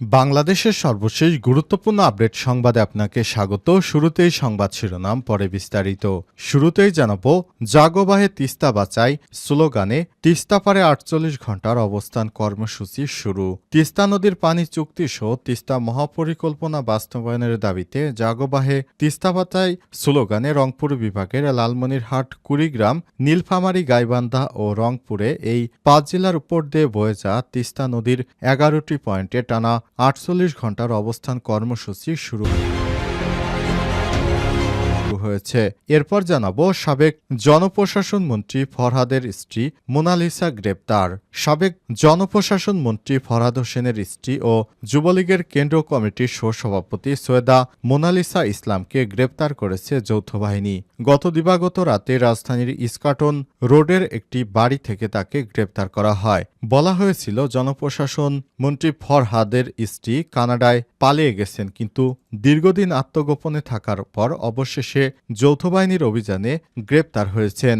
বাংলাদেশের সর্বশেষ গুরুত্বপূর্ণ আপডেট সংবাদে আপনাকে স্বাগত। শুরুতেই সংবাদ শিরোনাম, পরে বিস্তারিত। শুরুতেই জানাব, জাগোবাহে তিস্তা বাঁচাই স্লোগানে, তিস্তা পারে আটচল্লিশ ঘণ্টার অবস্থান কর্মসূচি শুরু। তিস্তা নদীর পানি চুক্তি সহ তিস্তা মহাপরিকল্পনা বাস্তবায়নের দাবিতে জাগোবাহে তিস্তা বাঁচাই স্লোগানে রংপুর বিভাগের লালমনিরহাট কুড়িগ্রাম, নীলফামারী গাইবান্ধা ও রংপুরে এই পাঁচ জেলার উপর দিয়ে বয়ে যা তিস্তা নদীর এগারোটি পয়েন্টে টানা আটচল্লিশ ঘণ্টার অবস্থান কর্মসূচি শুরু হয়েছে। এরপর জানাব সাবেক জনপ্রশাসন মন্ত্রী ফরহাদের স্ত্রী মোনালিসা গ্রেপ্তার। সাবেক জনপ্রশাসন মন্ত্রী ফরহাদ হোসেনের স্ত্রী ও যুবলীগের কেন্দ্রীয় কমিটির সহসভাপতি সৈয়দা মোনালিসা ইসলামকে গ্রেপ্তার করেছে যৌথ বাহিনী। গত দিবাগত রাতে রাজধানীর ইস্কাটন রোডের একটি বাড়ি থেকে তাকে গ্রেপ্তার করা হয়। বলা হয়েছিল, জনপ্রশাসন মন্ত্রী ফরহাদের স্ত্রী কানাডায় পালিয়ে গেছেন, কিন্তু দীর্ঘদিন আত্মগোপনে থাকার পর অবশেষে যৌথ বাহিনীর অভিযানে গ্রেপ্তার হয়েছেন।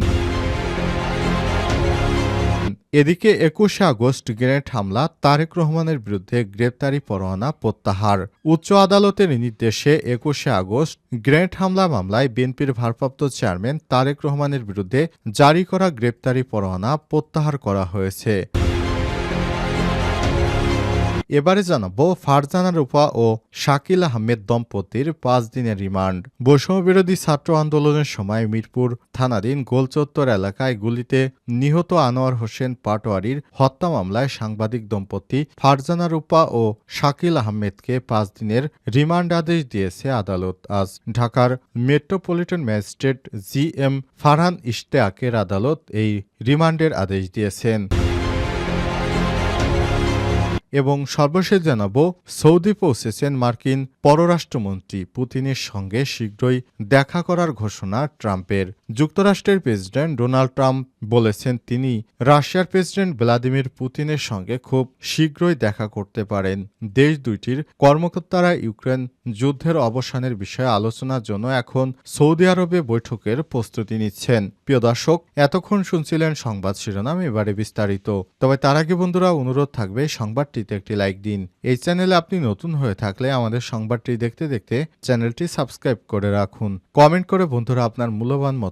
এদিকে একুশে আগস্ট গ্রেনেড হামলা, তারেক রহমানের বিরুদ্ধে গ্রেপ্তারি পরোয়ানা প্রত্যাহার। উচ্চ আদালতের নির্দেশে একুশে আগস্ট গ্রেনেড হামলা মামলায় বিএনপির ভারপ্রাপ্ত চেয়ারম্যান তারেক রহমানের বিরুদ্ধে জারি করা গ্রেপ্তারি পরোয়ানা প্রত্যাহার করা হয়েছে। এবারে জানাব ফারজানা রূপা ও শাকিল আহমেদ দম্পতির পাঁচ দিনের রিমান্ড। বৈষম্যবিরোধী ছাত্র আন্দোলনের সময় মিরপুর থানাধীন গোলচত্বর এলাকায় গুলিতে নিহত আনোয়ার হোসেন পাটোয়ারির হত্যা মামলায় সাংবাদিক দম্পতি ফারজানা রূপা ও শাকিল আহমেদকে পাঁচ দিনের রিমান্ড আদেশ দিয়েছে আদালত। আজ ঢাকার metropolitan magistrate G M Farhan ইশতেয়াকের আদালত এই রিমান্ডের আদেশ দিয়েছেন। এবং সর্বশেষ জানাব সৌদি পৌঁছেছেন মার্কিন পররাষ্ট্রমন্ত্রী পুতিনের সঙ্গে শীঘ্রই দেখা করার ঘোষণা ট্রাম্পের। যুক্তরাষ্ট্রের প্রেসিডেন্ট ডোনাল্ড ট্রাম্প বলেছেন তিনি রাশিয়ার প্রেসিডেন্ট ভ্লাদিমির পুতিনের সঙ্গে খুব শীঘ্রই দেখা করতে পারেন। দেশ দুইটির কর্মকর্তারা ইউক্রেন যুদ্ধের অবসানের বিষয়ে আলোচনার জন্য এখন সৌদি আরবে বৈঠকের প্রস্তুতি নিচ্ছেন। প্রিয় দর্শক, এতক্ষণ শুনছিলেন সংবাদ শিরোনাম, এবারে বিস্তারিত। তবে তার আগে বন্ধুরা, অনুরোধ থাকবে সংবাদটিতে একটি লাইক দিন। এই চ্যানেলে আপনি নতুন হয়ে থাকলে আমাদের সংবাদটি দেখতে দেখতে চ্যানেলটি সাবস্ক্রাইব করে রাখুন। কমেন্ট করে বন্ধুরা আপনার মূল্যবান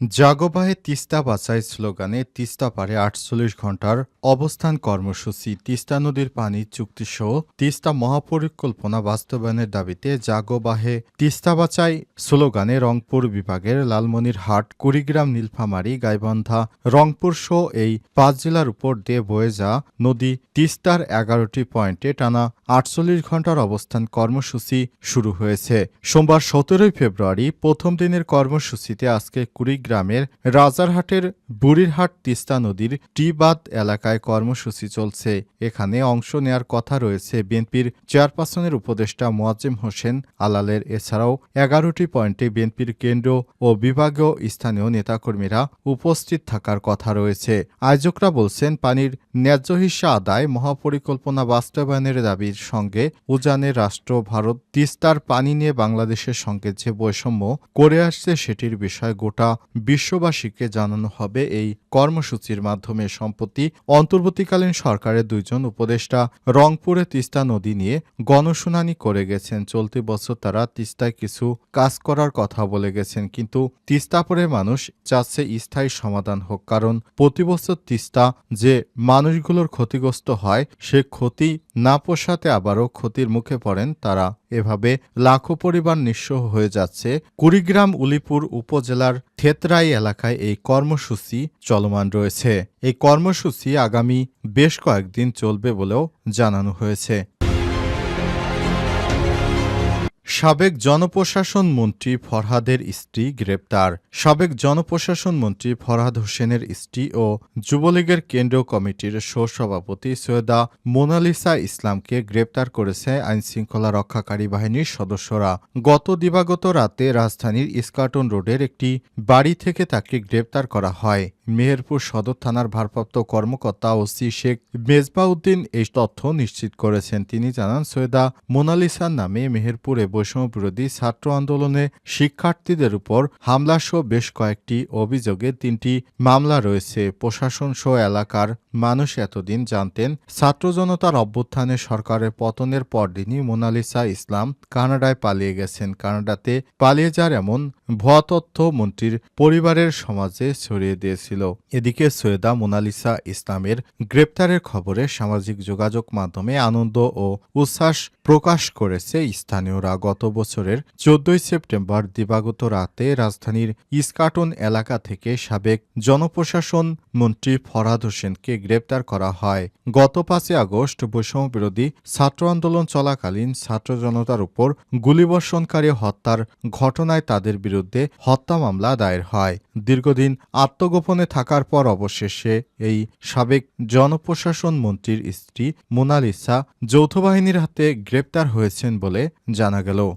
জাগোবাহে তিস্তা বাঁচাই স্লোগানে তিস্তা পারে আটচল্লিশ ঘণ্টার অবস্থান কর্মসূচি। তিস্তা নদীর পানি চুক্তিসহ তিস্তা মহাপরিকল্পনা বাস্তবায়নের দাবিতে জাগোবাহে তিস্তা বাঁচাই স্লোগানে রংপুর বিভাগের লালমনিরহাট, কুড়িগ্রাম, নীলফামারী, গাইবান্ধা, রংপুর সহ এই পাঁচ জেলার উপর দিয়ে বয়ে যা নদী তিস্তার এগারোটি পয়েন্টে টানা আটচল্লিশ ঘণ্টার অবস্থান কর্মসূচি শুরু হয়েছে। সোমবার সতেরোই ফেব্রুয়ারি প্রথম দিনের কর্মসূচিতে আজকে কুড়িগ্রামের রাজারহাটের বুড়িরহাট তিস্তা নদীর টিবাদ এলাকায় কর্মসূচি চলছে। এখানে অংশ নেয়ার কথা রয়েছে বিএনপির চেয়ারপারসনের উপদেষ্টা মোয়াজ্জেম হোসেন আলালের। এছাড়াও এগারোটি পয়েন্টে বিএনপির কেন্দ্র ও বিভাগীয় স্থানীয় নেতাকর্মীরা উপস্থিত থাকার কথা রয়েছে। আয়োজকরা বলছেন, পানির ন্যায্য হিস্সা আদায় মহাপরিকল্পনা বাস্তবায়নের দাবির সঙ্গে উজানের রাষ্ট্র, ভারত তিস্তার পানি নিয়ে বাংলাদেশের সঙ্গে যে বৈষম্য করে আসছে সেটির বিষয়ে গোটা বিশ্ববাসীকে জানানো হবে এই কর্মসূচির মাধ্যমে সম্প্রতি অন্তর্বর্তীকালীন সরকারের দুইজন উপদেষ্টা রংপুরে তিস্তা নদী নিয়ে গণশুনানি করে গেছেন। চলতি বছর তারা তিস্তায় কিছু কাজ করার কথা বলে গেছেন, কিন্তু তিস্তাপুরের মানুষ চাচ্ছে স্থায়ী সমাধান হোক, কারণ প্রতি বছর তিস্তা যে মানুষগুলোর ক্ষতিগ্রস্ত হয়, সে ক্ষতি না পোষাতে আবারও ক্ষতির মুখে পড়েন তারা। এভাবে লাখো পরিবার নিঃস্ব হয়ে যাচ্ছে কুড়িগ্রাম উলিপুর উপজেলার থেতরাই এলাকায় এই কর্মসূচি চলমান রয়েছে। এই কর্মসূচি আগামী বেশ কয়েকদিন চলবে বলেও জানানো হয়েছে। সাবেক জনপ্রশাসন মন্ত্রী ফরহাদের স্ত্রী গ্রেপ্তার। সাবেক জনপ্রশাসন মন্ত্রী ফরহাদ হোসেনের স্ত্রী ও যুবলীগের কেন্দ্রীয় কমিটির সহসভাপতি সৈয়দা মোনালিসা ইসলামকে গ্রেপ্তার করেছে আইনশৃঙ্খলা রক্ষাকারী বাহিনীর সদস্যরা। গত দিবাগত রাতে রাজধানীর ইস্কাটন রোডের একটি বাড়ি থেকে তাকে গ্রেপ্তার করা হয়। মেহেরপুর সদর থানার ভারপ্রাপ্ত কর্মকর্তা ওসি শেখ মেজবাউদ্দিন এই তথ্য নিশ্চিত করেছেন। তিনি জানান, সৈয়দা মোনালিসার নামে মেহেরপুরে বৈষম্য বিরোধী ছাত্র আন্দোলনে শিক্ষার্থীদের উপর হামলাসহ বেশ কয়েকটি অভিযোগে তিনটি মামলা রয়েছে। প্রশাসন সহ এলাকার মানুষ এতদিন জানতেন, ছাত্র জনতার অভ্যুত্থানে সরকারের পতনের পরদিনই মোনালিসা ইসলাম কানাডায় পালিয়ে গেছেন। কানাডাতে পালিয়ে যার এমন ভুয়া তথ্য মন্ত্রীর পরিবারের সমাজে ছড়িয়ে দিয়েছিল। এদিকে সৈয়দা মোনালিসা ইসলামের গ্রেপ্তারের খবরে সামাজিক যোগাযোগ মাধ্যমে আনন্দ ও উচ্ছ্বাস প্রকাশ করেছে স্থানীয়রা। গত বছরের চোদ্দই সেপ্টেম্বর দিবাগত রাতে রাজধানীর ইস্কাটন এলাকা থেকে সাবেক জনপ্রশাসন মন্ত্রী ফরহাদ হোসেনকে গ্রেপ্তার করা হয়। গত পাঁচই আগস্ট বৈষম্য বিরোধী ছাত্র আন্দোলন চলাকালীন ছাত্র জনতার উপর গুলিবর্ষণকারী হত্যার ঘটনায় তাদের বিরুদ্ধে হত্যা মামলা দায়ের হয়। দীর্ঘদিন আত্মগোপনে থাকার পর অবশেষে এই সাবেক জনপ্রশাসন মন্ত্রীর স্ত্রী মোনালিসা যৌথ বাহিনীর হাতে গ্রেপ্তার হয়েছেন বলে জানা গেল।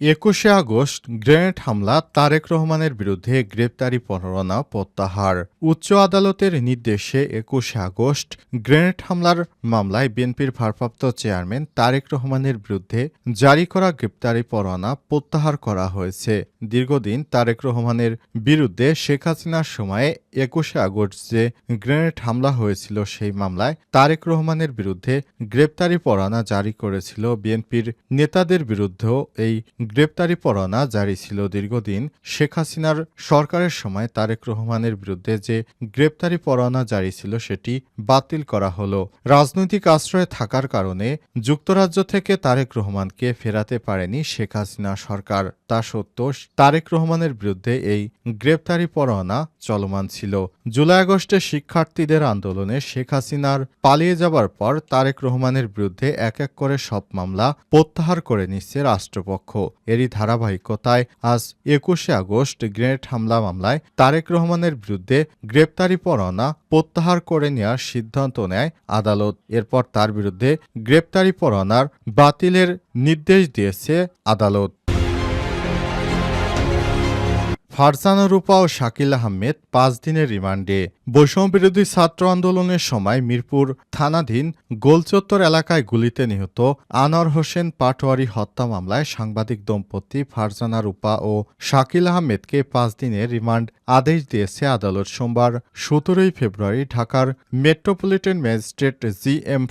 একুশে আগস্ট গ্রেনেড হামলা তারেক রহমানের বিরুদ্ধে গ্রেপ্তারি পরোয়ানা প্রত্যাহার। উচ্চ আদালতের নির্দেশে একুশে আগস্ট গ্রেনেড হামলার মামলায় বিএনপির ভারপ্রাপ্ত চেয়ারম্যান তারেক রহমানের বিরুদ্ধে জারি করা গ্রেপ্তারি পরোয়ানা প্রত্যাহার করা হয়েছে। দীর্ঘদিন তারেক রহমানের বিরুদ্ধে শেখ হাসিনার সময়ে একুশে আগস্ট যে গ্রেনেড হামলা হয়েছিল সেই মামলায় তারেক রহমানের বিরুদ্ধে গ্রেপ্তারি পরোয়ানা জারি করেছিল বিএনপির নেতাদের বিরুদ্ধেও এই গ্রেপ্তারি পরোয়ানা জারি ছিল দীর্ঘদিন। শেখ হাসিনার সরকারের সময় তারেক রহমানের বিরুদ্ধে যে গ্রেপ্তারি পরোয়ানা জারি ছিল সেটি বাতিল করা হলো। রাজনৈতিক আশ্রয়ে থাকার কারণে যুক্তরাজ্য থেকে তারেক রহমানকে ফেরাতে পারেনি শেখ হাসিনা সরকার। তা সত্ত্বেও তারেক রহমানের বিরুদ্ধে এই গ্রেপ্তারি পরোয়ানা চলমান ছিল। জুলাই আগস্টে শিক্ষার্থীদের আন্দোলনে শেখ হাসিনার পালিয়ে যাবার পর তারেক রহমানের বিরুদ্ধে এক এক করে সব মামলা প্রত্যাহার করে নিচ্ছে রাষ্ট্রপক্ষ। এরই ধারাবাহিকতায় আজ একুশে আগস্ট গ্রেনেড হামলা মামলায় তারেক রহমানের বিরুদ্ধে গ্রেপ্তারি পরোয়ানা প্রত্যাহার করে নেওয়ার সিদ্ধান্ত নেয় আদালত। এরপর তার বিরুদ্ধে গ্রেপ্তারি পরোয়ানার বাতিলের নির্দেশ দিয়েছে আদালত। ফারজানা রূপা ও শাকিল আহমেদ পাঁচ দিনের রিমান্ডে। বৈষম্যবিরোধী ছাত্র আন্দোলনের সময় মিরপুর থানাধীন গোলচত্বর এলাকায় গুলিতে নিহত আনোয়ার হোসেন পাটোয়ারি হত্যা মামলায় সাংবাদিক দম্পতি ফারজানা রূপা ও শাকিল আহমেদকে পাঁচ দিনের রিমান্ড আদেশ দিয়েছে আদালত। সোমবার সতেরোই ফেব্রুয়ারি ঢাকার metropolitan magistrate G M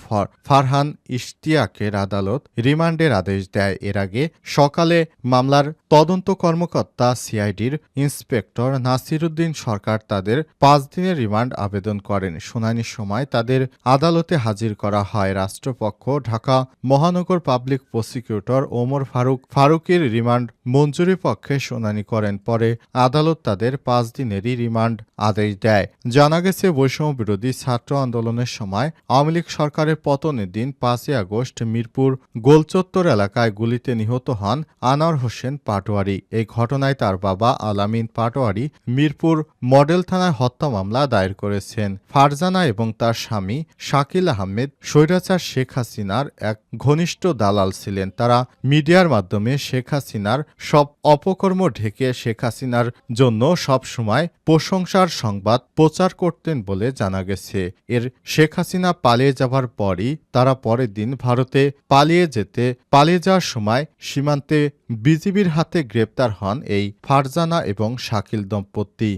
Farhan ইশতিয়াকের আদালত রিমান্ডের আদেশ দেয়। এর আগে সকালে মামলার তদন্ত কর্মকর্তা সিআইডির ইন্সপেক্টর নাসিরুদ্দিন সরকার তাদের পাঁচ দিনের রিমান্ড আবেদন করেন। শুনানির সময় তাদের আদালতে হাজির করা হয়। রাষ্ট্রপক্ষ, ঢাকা মহানগর পাবলিক প্রসিকিউটর ওমর ফারুক ফারুকের রিমান্ড মঞ্জুরি পক্ষে শুনানি করেন। পরে আদালত তাদের পাঁচ দিনেরই রিমান্ড আদেশ দেয়। জানা গেছে, বৈষম্য বিরোধী ছাত্র আন্দোলনের সময় আওয়ামী লীগ সরকারের পতনের দিন পাঁচই আগস্ট মিরপুর গোলচত্বর এলাকায় গুলিতে নিহত হন আনোয়ার হোসেন পাটোয়ারি। এই ঘটনায় তার বাবা আলামিন পাটোয়ারি মিরপুর মডেল থানায় হত্যা মামলা দায়ের করেছেন ফারজানা এবং তার স্বামী শাকিল আহমেদ। স্বৈরাচার শেখ হাসিনার এক ঘনিষ্ঠ দালাল ছিলেন। তারা মিডিয়ার মাধ্যমে শেখ হাসিনার সব অপকর্ম ঢেকে শেখ হাসিনার জন্য সব সময় প্রশংসার সংবাদ প্রচার করতেন বলে জানা গেছে। এর শেখ হাসিনা পালিয়ে যাবার পরই তারা পরের দিন ভারতে পালিয়ে যেতে, পালিয়ে যাওয়ার সময় সীমান্তে বিজিবির হাতে গ্রেপ্তার হন এই ফারজানা এবং শাকিল দম্পতি।